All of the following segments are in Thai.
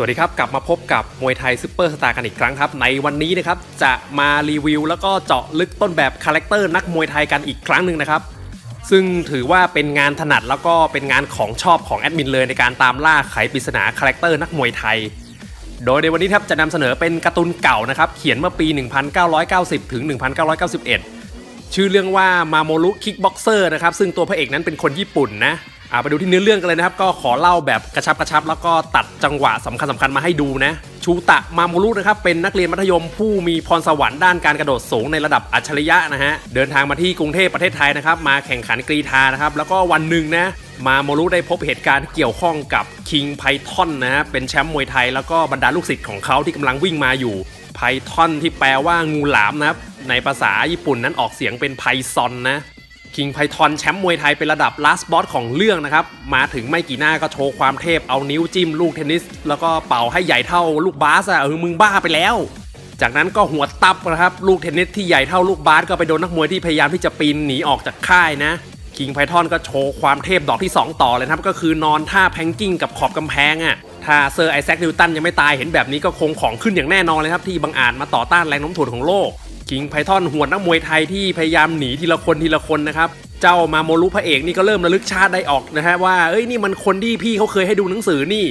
สวัสดีครับ กลับมาพบกับมวยไทยซูเปอร์สตาร์กันอีกครั้งครับ ในวันนี้นะครับจะมารีวิวแล้วก็เจาะลึกต้นแบบคาแรคเตอร์นักมวยไทยกันอีกครั้งหนึ่งนะครับ ซึ่งถือว่าเป็นงานถนัดแล้วก็เป็นงานของชอบของแอดมินเลยในการตามล่าไขปริศนาคาแรคเตอร์นักมวยไทย โดยในวันนี้ครับจะนำเสนอเป็นการ์ตูนเก่านะครับเขียนเมื่อปี 1990 ถึง 1991 ชื่อเรื่องว่ามาโมรุคิกบ็อกเซอร์นะครับซึ่งตัวพระเอกนั้นเป็นคนญี่ปุ่นนะ อ่าไปดูที่เนื้อเรื่องกันเลยนะครับ ก็ขอเล่าแบบกระชับกระชับ แล้วก็ตัดจังหวะสำคัญสคัญมาให้ดูนะ ชูตะมาโมรุนะครับ เป็นนักเรียนมัธยมผู้มีพรสวรรค์ด้านการกระโดดสูงในระดับอัจฉริยะนะฮะ เดินทางมาที่กรุงเทพประเทศไทยนะครับ มาแข่งขันกรีธานะครับ แล้วก็วันหนึ่งนะมาโมรุได้พบเหตุการณ์ที่เกี่ยวข้องกับคิงไพทอนนะฮะเป็นแชมป์มวยไทยแล้วก็บรรดาลูกศิษย์ของเขาที่กำลังวิ่งมาอยู่ไพทอนที่แปลว่างูหลามนะครับในภาษาญี่ปุ่นนั้นออกเสียงเป็นไพซอนนะ คิงไพทอนแชมป์มวยไทยเป็นระดับ last boss ของเรื่องนะครับ มาถึงไม่กี่หน้าก็โชว์ความเทพเอานิ้วจิ้มลูกเทนนิส แล้วก็เป่าให้ใหญ่เท่าลูกบาสอะเออมึงบ้าไปแล้ว จากนั้นก็หัวตับนะครับ ลูกเทนนิสที่ใหญ่เท่าลูกบาสก็ไปโดนนักมวยที่พยายามที่จะปีนหนีออกจากค่ายนะคิงไพทอนก็โชว์ความเทพดอกที่ 2 ต่อเลยครับ ก็คือนอนท่าแพงกิ้งกับขอบกำแพงอะถ้าเซอร์ไอแซคนิวตันยังไม่ตายเห็นแบบนี้ก็คงของขึ้นอย่างแน่นอนเลยครับที่บังอาจมาต่อต้านแรงโน้มถ่วงของโลก คิงไพทอนหัวนักมวยไทยที่พยายามหนีทีละคนทีละคนนะครับเจ้ามาโมรุพระเอกนี่ก็เริ่มระลึกชาติได้ออกนะฮะว่าเอ้ยนี่มันคนที่พี่เขาเคยให้ดูหนังสือนี่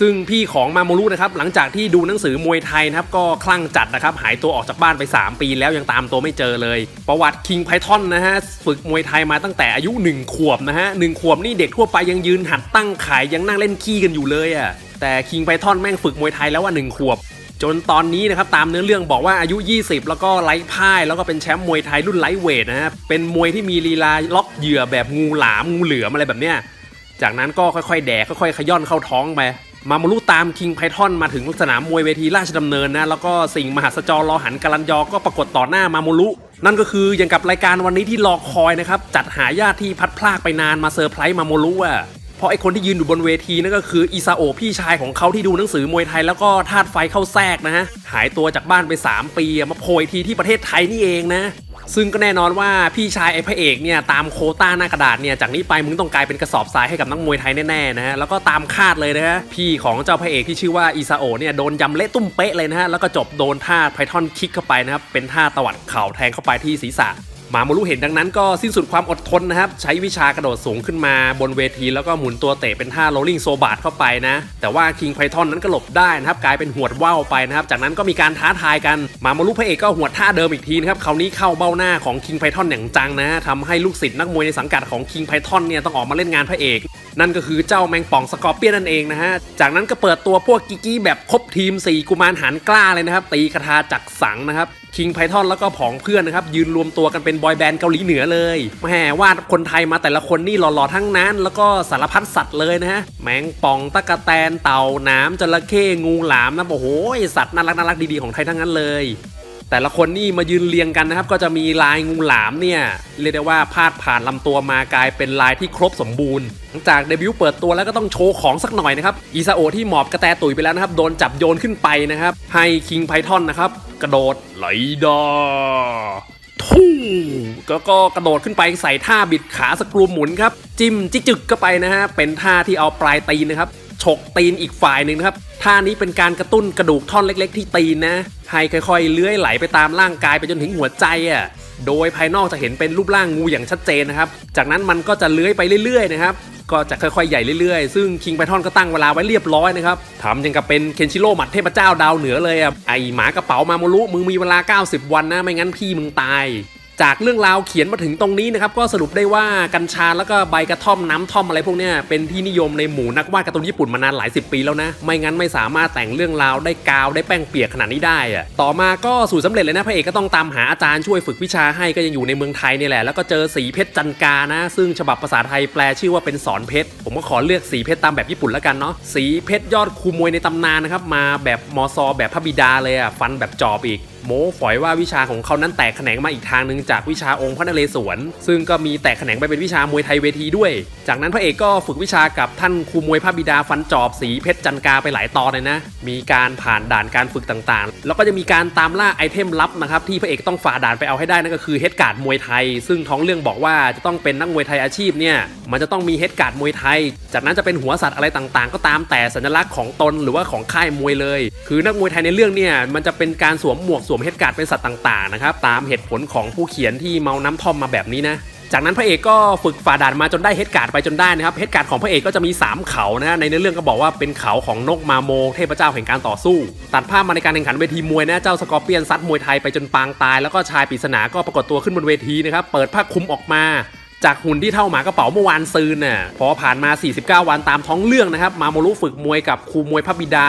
ซึ่งพี่ของมาโมรุนะครับหลังจากที่ดูหนังสือมวยไทยนะครับก็คลั่งจัดนะครับหายตัวออกจากบ้านไป 3 ปีแล้วยังตามตัวไม่เจอเลย ประวัติคิงไพทอนนะฮะฝึกมวยไทยมาตั้งแต่อายุ 1 ขวบนะฮะหนึ่งขวบนี่เด็กทั่วไปยังยืนหัดตั้งขายยังนั่งเล่นขี้กันอยู่เลยอะ่ะแต่คิงไพทอนแม่งฝึกมวยไทยแล้วว่าหนึ่งขวบ จนตอนนี้นะครับตามเนื้อเรื่องบอกว่าอายุ 20 แล้วก็ไร้พ่าย แล้วก็เป็นแชมป์มวยไทยรุ่นไลท์เวทนะฮะเป็นมวยที่มีลีลาล็อกเหยื่อแบบงูหลามงูเหลือมอะไรแบบเนี้ยจากนั้นก็ค่อยๆ แดกค่อยๆ ขย่อนเข้าท้องไปมามารุตามคิงไพทอนมาถึงสนามมวยเวทีราชดำเนินนะแล้วก็สิ่งมหัศจรรอหันกาลันยอก็ปรากฏต่อหน้ามาโมรุนั่นก็คืออย่างกับรายการวันนี้ที่รอคอยนะครับจัดหาญาติที่พัดพลากไปนานมาเซอร์ไพรส์มาโมรุอะ ราะไอคนที่ยืนอยู่บนเวทีนั่นก็คืออิซาโอพี่ชายของเขาที่ดูหนังสือมวยไทยแล้วก็ธาตุไฟเข้าแทรกนะฮะหายตัวจากบ้านไป 3 ปีมาโผล่ทีที่ประเทศไทยนี่เองนะซึ่งก็แน่นอนว่าพี่ชายไอพระเอกเนี่ยตามโคต้าหน้ากระดาษเนี่ยจากนี้ไปมึงต้องกลายเป็นกระสอบทรายให้กับนักมวยไทยแน่ๆนะฮะแล้วก็ตามคาดเลยนะฮะพี่ของเจ้าพระเอกที่ชื่อว่าอิซาโอเนี่ยโดนยำเละตุ้มเป๊ะเลยนะฮะแล้วก็จบโดนท่าไพทอนคิกเข้าไปนะครับเป็นท่าตวัดเข่าแทงเข้าไปที่ศีรษะ มาโมรุเห็นดังนั้นก็สิ้นสุดความอดทนนะครับ ใช้วิชากระโดดสูงขึ้นมาบนเวที แล้วก็หมุนตัวเตะเป็นท่าโรลลิงโซบาดเข้าไปนะ แต่ว่าคิงไพทอนนั้นก็หลบได้นะครับ กลายเป็นหวดว่าวไปนะครับ จากนั้นก็มีการท้าทายกันหมาโมรุพระเอกก็หวดท่าเดิมอีกทีนะครับคราวนี้เข้าเบ้าหน้าของคิงไพทอนอย่างจังนะทำให้ลูกศิษย์นักมวยในสังกัดของคิงไพทอนเนี่ยต้องออกมาเล่นงานพระเอก นั่นก็คือเจ้าแมงป่องสกอร์เปียนนั่นเองนะฮะ จากนั้นก็เปิดตัวพวกกิกี้แบบครบทีม 4 กุมารหันกล้าเลยนะครับ ตีคาถาจักสังนะครับคิงไพทอนแล้วก็ผองเพื่อนนะครับ ยืนรวมตัวกันเป็นบอยแบนด์เกาหลีเหนือเลยแหมวาดคนไทยมาแต่ละคนนี่หล่อๆทั้งนั้น แล้วก็สารพัดสัตว์เลยนะฮะ แมงป่องตะกะแตนเต่าน้ำจระเข้งูหลามนะโอ้โหสัตว์น่ารักน่ารักดีๆของไทยทั้งนั้นเลย แต่ละคนนี่มายืนเรียงกันนะครับ ก็จะมีลายงูหลามเนี่ยเรียกได้ว่าพาดผ่านลำตัวมากลายเป็นลายที่ครบสมบูรณ์ หลังจากเดบิวต์เปิดตัวแล้วก็ต้องโชว์ของสักหน่อยนะครับอีซาโอที่หมอบกระแตตุยไปแล้วนะครับโดนจับโยนขึ้นไปนะครับให้คิงไพทอนนะครับกระโดดไหลดอทู่ก็ก็กระโดดขึ้นไปใส่ท่าบิดขาสกรูหมุนครับจิ้มจิกจึกเข้าไปนะฮะเป็นท่าที่เอาปลายตีนนะครับ ฉกตีนอีกฝ่ายหนึ่งนะครับท่านี้เป็นการกระตุ้นกระดูกท่อนเล็ก ๆ ที่ตีนนะ ให้ค่อย ๆ เลื้อยไหลไปตามร่างกายไปจนถึงหัวใจอะโดยภายนอกจะเห็นเป็นรูปร่างงูอย่างชัดเจนนะครับ จากนั้นมันก็จะเลื้อยไปเรื่อยๆนะครับ ก็จะค่อยๆใหญ่เรื่อยๆ ซึ่งคิงไพทอนก็ตั้งเวลาไว้เรียบร้อยนะครับทำยังกับเป็นเคนชิโร่หมัดเทพเจ้าดาวเหนือเลยอะ ไอหมากระเป๋ามาโมรุมึงมีเวลา 90 วันนะ ไม่งั้นพี่มึงตาย จากเรื่องราวเขียนมาถึงตรงนี้นะครับก็สรุปได้ว่ากัญชาแล้วก็ใบกระท่อมน้ำท่อมอะไรพวกเนี้ยเป็นที่นิยมในหมู่นักวาดการ์ตูนญี่ปุ่นมานานหลายสิบปีแล้วนะ ไม่งั้นไม่สามารถแต่งเรื่องราวได้กาวได้แป้งเปียกขนาดนี้ได้อะต่อมาก็สู่สำเร็จเลยนะพระเอกก็ต้องตามหาอาจารย์ช่วยฝึกวิชาให้ก็ยังอยู่ในเมืองไทยนี่แหละ แล้วก็เจอสีเพชรจันกานะ ซึ่งฉบับภาษาไทยแปลชื่อว่าเป็นสอนเพชรผมก็ขอเลือกสีเพชรตามแบบญี่ปุ่นแล้วกันเนาะสีเพชรยอดคูมวยในตำนานนะครับมาแบบมอซอแบบพระบิดาเลยอะฟันแบบจอบอีก โม้ฝอยว่าวิชาของเขานั้นแตกแขนงมาอีกทางหนึ่งจากวิชาองค์พระนเรศวร ซึ่งก็มีแตกแขนงไปเป็นวิชามวยไทยเวทีด้วย จากนั้นพระเอกก็ฝึกวิชากับท่านครูมวยพระบิดาฟันจอบสีเพชรจันกาไปหลายตอนเลยนะ มีการผ่านด่านการฝึกต่างๆ แล้วก็จะมีการตามล่าไอเทมลับนะครับที่พระเอกต้องฝ่าด่านไปเอาให้ได้นั่นก็คือเฮดการ์ดมวยไทย ซึ่งท้องเรื่องบอกว่าจะต้องเป็นนักมวยไทยอาชีพเนี่ยมันจะต้องมีเฮดการ์ดมวยไทย จากนั้นจะเป็นหัวสัตว์อะไรต่างๆ ก็ตามแต่สัญลักษณ์ของตนหรือว่าของค่ายมวยเลย คือนักมวยไทยในเรื่องเนี่ยมันจะเป็นการสวมหมวกสวมเฮดการ์ดเป็นสัตว์ต่างๆนะครับตามเหตุผลของผู้เขียนที่เมาน้ำทอมมาแบบนี้นะจากนั้นพระเอกก็ฝึกฝ่าด่านมาจนได้เฮดการ์ดไปจนได้นะครับเฮดการ์ดของพระเอกก็จะมี 3 เขานะฮะในเนื้อเรื่องก็บอกว่าเป็นเขาของนกมาโม เทพเจ้าแห่งการต่อสู้ ตัดภาพมาในการแข่งขันเวทีมวยนะเจ้าสกอร์เปียนซัดมวยไทยไปจนปางตาย แล้วก็ชายปริศนาก็ปรากฏตัวขึ้นบนเวทีนะครับเปิดผ้าคลุมออกมา จากหุ่นที่เท่าหมากระเป๋าเมื่อวานซืนน่ะพอผ่านมา 49 วันตามท้องเรื่องนะครับมาโมรุฝึกมวยกับครูมวยพระบิดา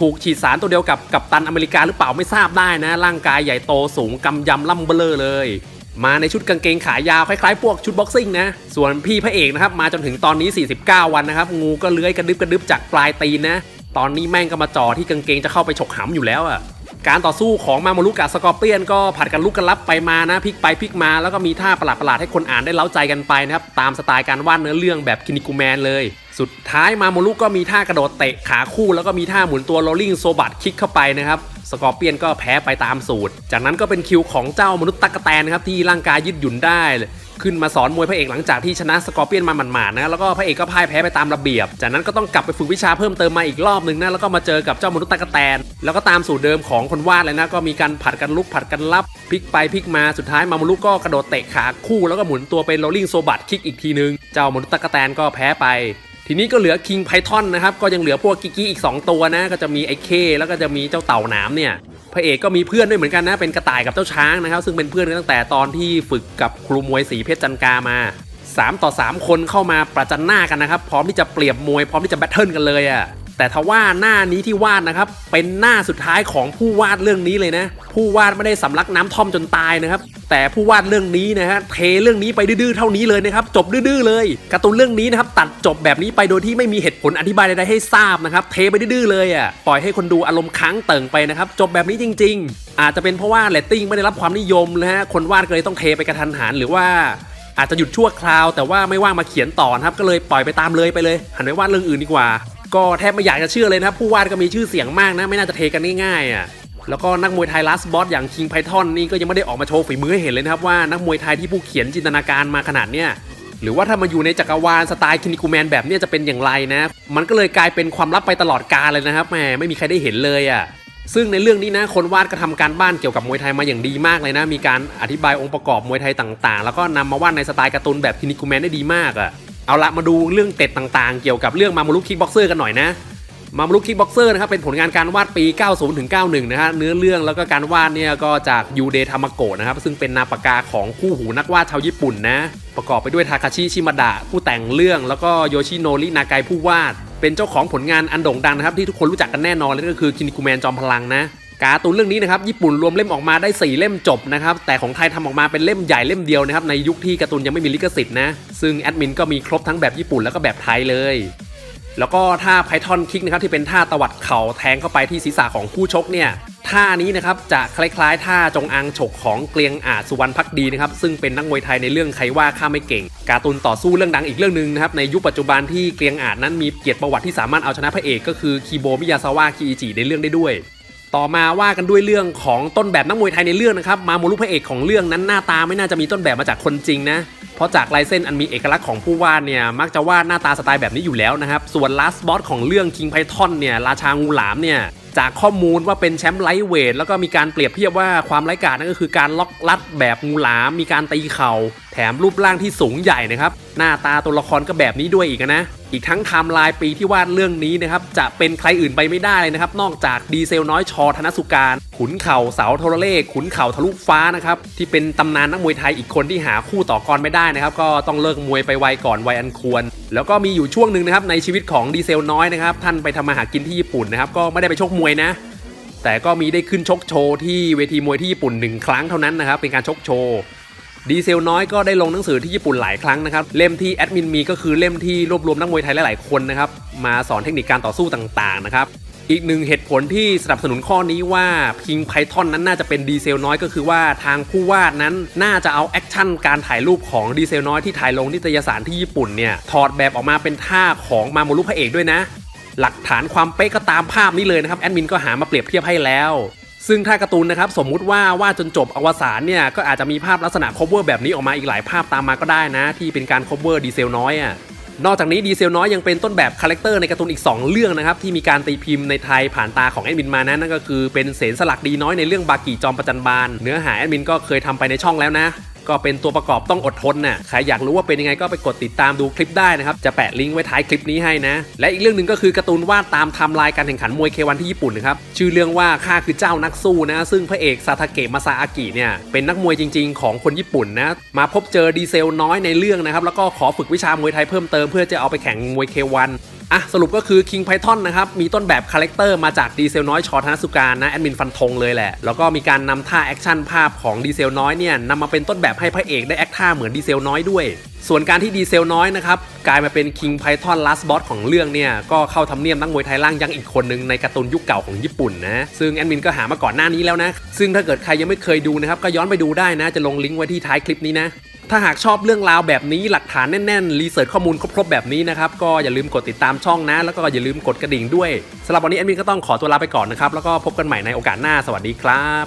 ถูกฉีดสารตัวเดียวกับกัปตันอเมริกาหรือเปล่าไม่ทราบได้นะ ร่างกายใหญ่โตสูงกำยำล่ำเบลอเลย มาในชุดกางเกงขายาวคล้ายๆพวกชุดบ็อกซิ่งนะ ส่วนพี่พระเอกนะครับมาจนถึงตอนนี้ 49 วันนะครับ งูก็เลื้อยกระดึบกระดึบจากปลายตีนนะ ตอนนี้แม่งก็มาจ่อที่กางเกงจะเข้าไปฉกหำอยู่แล้วอะ การต่อสู้ของมาโมรุกับสกอร์เปียนก็ผัดกันลุกกันลับไปมานะพลิกไปพลิกมาแล้วก็มีท่าประหลาดๆให้คนอ่านได้เล้าใจกันไปนะครับตามสไตล์การวาดเนื้อเรื่องแบบคินิกูแมนเลย สุดท้ายมาโมรุก็มีท่ากระโดดเตะขาคู่ แล้วก็มีท่าหมุนตัวโรลลิ่งโซบัตคิกเข้าไปนะครับสกอร์เปียนก็แพ้ไปตามสูตร จากนั้นก็เป็นคิวของเจ้ามนุษย์ตั๊กแตนนะครับที่ร่างกายยืดหยุ่นได้ ขึ้นมาสอนมวยพระเอกหลังจากที่ชนะสกอร์เปียนมาหมาดๆนะแล้วก็พระเอกก็พ่ายแพ้ไปตามระเบียบ จากนั้นก็ต้องกลับไปฝึกวิชาเพิ่มเติมมาอีกรอบหนึ่งนะแล้วก็มาเจอกับเจ้ามนุษย์ตะกแตน แล้วก็ตามสูตรเดิมของคนวาดเลยนะก็มีการผัดกันลุกผัดกันรับพลิกไปพลิกมาสุดท้ายมาโมรุก็กระโดดเตะขาคู่ แล้วก็หมุนตัวเป็นโรลลิงโซบัตคิกอีกทีนึงเจ้ามนุษย์ตะกแตนก็แพ้ไป ทีนี้ก็เหลือคิงไพทอนนะครับ ก็ยังเหลือพวกกิกกี้อีก 2 ตัวนะ ก็จะมีไอ้เค แล้วก็จะมีเจ้าเต่าหนามเนี่ยพระเอกก็มีเพื่อนด้วยเหมือนกันนะ เป็นกระต่ายกับเจ้าช้างนะครับ ซึ่งเป็นเพื่อนกันตั้งแต่ตอนที่ฝึกกับครูมวยสีเพชรจันกามา 3 ต่อ 3 คนเข้ามาประจันหน้ากันนะครับ พร้อมที่จะเปรียบมวย พร้อมที่จะแบทเทิลกันเลยอะ่ะแต่ทว่าหน้านี้ที่วาดนะครับ เป็นหน้าสุดท้ายของผู้วาดเรื่องนี้เลยนะ ผู้วาดไม่ได้สำลักน้ำท่อมจนตายนะครับ แต่ผู้วาดเรื่องนี้นะฮะเทเรื่องนี้ไปดื้อๆเท่านี้เลยนะครับจบดื้อๆเลยการ์ตูนเรื่องนี้นะครับตัดจบแบบนี้ไปโดยที่ไม่มีเหตุผลอธิบายใดๆให้ทราบนะครับเทไปดื้อๆเลยอะปล่อยให้คนดูอารมณ์ค้างเติ่งไปนะครับจบแบบนี้จริง ๆ อาจจะเป็นเพราะว่าเรตติ้งไม่ได้รับความนิยมนะฮะคนวาดก็เลยต้องเทไปกระทันหันหรือว่าอาจจะหยุดชั่วคราว แต่ว่าไม่ว่างมาเขียนต่อนะครับก็เลยปล่อยไปตามเลยไปเลย หันไปวาดเรื่องอื่นดีกว่า ก็แทบไม่อยากจะเชื่อเลยนะผู้วาดก็มีชื่อเสียงมากนะ ไม่น่าจะเทกันง่ายๆอะ แล้วก็นักมวยไทยลัสบอสอย่างคิงไพทอนนี่ก็ยังไม่ได้ออกมาโชว์ฝีมือให้เห็นเลยนะครับว่านักมวยไทยที่ผู้เขียนจินตนาการมาขนาดเนี้ยหรือว่าถ้ามาอยู่ในจักรวาลสไตล์คินิคูแมนแบบเนี้ยจะเป็นอย่างไรนะ มันก็เลยกลายเป็นความลับไปตลอดกาลเลยนะครับแหมไม่มีใครได้เห็นเลยอะซึ่งในเรื่องนี้นะคนวาดก็ทำการบ้านเกี่ยวกับมวยไทยมาอย่างดีมากเลยนะ มีการอธิบายองค์ประกอบมวยไทยต่างๆ แล้วก็นำมาวาดในสไตล์การ์ตูนแบบคินิคูแมนได้ดีมากอะเอาละมาดูเรื่องเต็ดต่างๆ เกี่ยวกับเรื่องมาโมรุคิกบ็อกเซอร์กันหน่อยนะ มามรุคิกบ็อกเซอร์นะครับเป็นผลงานการวาดปี 90ถึง91 นะฮะเนื้อเรื่องแล้วก็การวาดเนี่ยก็จากยูเดทามาโกะนะครับซึ่งเป็นนาปากาของคู่หูนักวาดชาวญี่ปุ่นนะประกอบไปด้วยทาคาชิชิมาดะผู้แต่งเรื่องแล้วก็โยชิโนรินากายผู้วาด เป็นเจ้าของผลงานอันโด่งดังนะครับที่ทุกคนรู้จักกันแน่นอนเลยก็คือคินิคุแมนจอมพลังนะการ์ตูนเรื่องนี้นะครับญี่ปุ่นรวมเล่มออกมาได้ 4 เล่มจบนะครับแต่ของไทยทำออกมาเป็นเล่มใหญ่เล่มเดียวนะครับในยุคที่การ์ตูนยังไม่มีลิขสิทธิ์นะซึ่งแอดมินก็มีครบทั้งแบบญี่ปุ่นแล้วก็แบบไทยเลย แล้วก็ท่าไพทอนคิกนะครับที่เป็นท่าตวัดเข่าแทงเข้าไปที่ศีรษะของคู่ชกเนี่ยท่านี้นะครับจะคล้ายๆ ท่าจงอางฉกของเกลียงอาจสุวรรณพักดีนะครับซึ่งเป็นนักมวยไทยในเรื่องใครว่าข้าไม่เก่ง การ์ตูนต่อสู้เรื่องดังอีกเรื่องหนึ่งนะครับในยุคปัจจุบันที่เกลียงอาจนั้นมีเกียรติประวัติที่สามารถเอาชนะพระเอกก็คือคีโบมิยาซาวะคีอิจิในเรื่องได้ด้วย ต่อมาว่ากันด้วยเรื่องของต้นแบบนักมวยไทยในเรื่องนะครับมาโมรุพระเอกของเรื่องนั้นหน้าตาไม่น่าจะมีต้นแบบมาจากคนจริงนะ เพราะจากลายเส้นอันมีเอกลักษณ์ของผู้วาดเนี่ยมักจะวาดหน้าตาสไตล์แบบนี้อยู่แล้วนะครับ ส่วนลัสบอสของเรื่อง King Python เนี่ยราชางูหลามเนี่ย จากข้อมูลว่าเป็นแชมป์ไลท์เวทแล้วก็มีการเปรียบเทียบว่าความไร้กาจนั่นก็คือการล็อกลัดแบบงูหลาม มีการตีเข่า แถมรูปร่างที่สูงใหญ่นะครับ หน้าตาตัวละครก็แบบนี้ด้วยอีกนะ อีกทั้งไทม์ไลน์ปีที่วาดเรื่องนี้นะครับ จะเป็นใครอื่นไปไม่ได้เลยนะครับ นอกจากดีเซลน้อยชอธนสุการ ขุนเข่าเสาโทรเลข ขุนเข่าทะลุฟ้านะครับ ที่เป็นตำนานนักมวยไทยอีกคนที่หาคู่ต่อกรไม่ได้นะครับ ก็ต้องเลิกมวยไปไวก่อนวัยอันควร แล้วก็มีอยู่ช่วงหนึ่งนะครับในชีวิตของดีเซลน้อยนะครับท่านไปทำมาหากินที่ญี่ปุ่นนะครับก็ไม่ได้ไปชกมวยนะ แต่ก็มีได้ขึ้นชกโชว์ที่เวทีมวยที่ญี่ปุ่นหนึ่งครั้งเท่านั้นนะครับเป็นการชกโชว์ดีเซลน้อยก็ได้ลงหนังสือที่ญี่ปุ่นหลายครั้งนะครับ เล่มที่แอดมินมีก็คือเล่มที่รวบรวมนักมวยไทยหลายๆคนนะครับ มาสอนเทคนิคการต่อสู้ต่างๆนะครับ อีกหนึ่งเหตุผลที่สนับสนุนข้อนี้ว่าพิงไพทอนนั้นน่าจะเป็นดีเซลน้อยก็คือว่าทางผู้วาดนั้นน่าจะเอาแอคชั่นการถ่ายรูปของดีเซลน้อยที่ถ่ายลงนิตยสารที่ญี่ปุ่นเนี่ยถอดแบบออกมาเป็นท่าของมาโมรุพระเอกด้วยนะ หลักฐานความเป๊ะก็ตามภาพนี้เลยนะครับแอดมินก็หามาเปรียบเทียบให้แล้วซึ่งถ้าการ์ตูนนะครับสมมุติว่าวาดจนจบอวสานเนี่ยก็อาจจะมีภาพลักษณะ cover แบบนี้ออกมาอีกหลายภาพตามมาก็ได้นะ ที่เป็นการ cover ดีเซลน้อยอะ นอกจากนี้ดีเซลน้อยยังเป็นต้นแบบคาแรคเตอร์ในการ์ตูนอีก 2 เรื่องนะครับที่มีการตีพิมพ์ในไทยผ่านตาของแอดมินมานะนั่นก็คือเป็นเสนสลักดีน้อยในเรื่องบากิจอมประจันบานเนื้อหาแอดมินก็เคยทำไปในช่องแล้วนะ ก็เป็นตัวประกอบต้องอดทนน่ะใครอยากรู้ว่าเป็นยังไงก็ไปกดติดตามดูคลิปได้นะครับ จะแปะลิงก์ไว้ท้ายคลิปนี้ให้นะ และอีกเรื่องหนึ่งก็คือการ์ตูนวาดตามไทม์ไลน์การแข่งขันมวยเควันที่ญี่ปุ่นนะครับ ชื่อเรื่องว่าข้าคือเจ้านักสู้นะ ซึ่งพระเอกซาทาเกะมาซาอากิเนี่ย เป็นนักมวยจริง ๆ ของคนญี่ปุ่นนะ มาพบเจอดีเซลน้อยในเรื่องนะครับ แล้วก็ขอฝึกวิชามวยไทยเพิ่มเติมเพื่อจะเอาไปแข่งมวยเควัน อะสรุปก็คือ King Python นะครับ มีต้นแบบคาแรคเตอร์มาจากดีเซลน้อยชอธนสุการนะ แอดมินฟันธงเลยแหละ แล้วก็มีการนำท่าแอคชั่นภาพของดีเซลน้อยเนี่ยนำมาเป็นต้นแบบให้พระเอกได้แอคท่าเหมือนดีเซลน้อยด้วยส่วนการที่ดีเซลน้อยนะครับ กลายมาเป็น King Python Last Boss ของเรื่องเนี่ย ก็เข้าทำเนียมนักมวยไทยล่างยังอีกคนหนึ่งในการ์ตูนยุคเก่าของญี่ปุ่นนะ ซึ่งแอดมินก็หามาก่อนหน้านี้แล้วนะ ซึ่งถ้าเกิดใครยังไม่เคยดูนะครับ ก็ย้อนไปดูได้นะ จะลงลิงก์ไว้ที่ท้ายคลิปนี้นะ ถ้าหากชอบเรื่องราวแบบนี้หลักฐานแน่นๆรีเสิร์ชข้อมูลครบๆแบบนี้นะครับก็อย่าลืมกดติดตามช่องนะ แล้วก็อย่าลืมกดกระดิ่งด้วยสำหรับวันนี้แอดมินก็ต้องขอตัวลาไปก่อนนะครับแล้วก็พบกันใหม่ในโอกาสหน้าสวัสดีครับ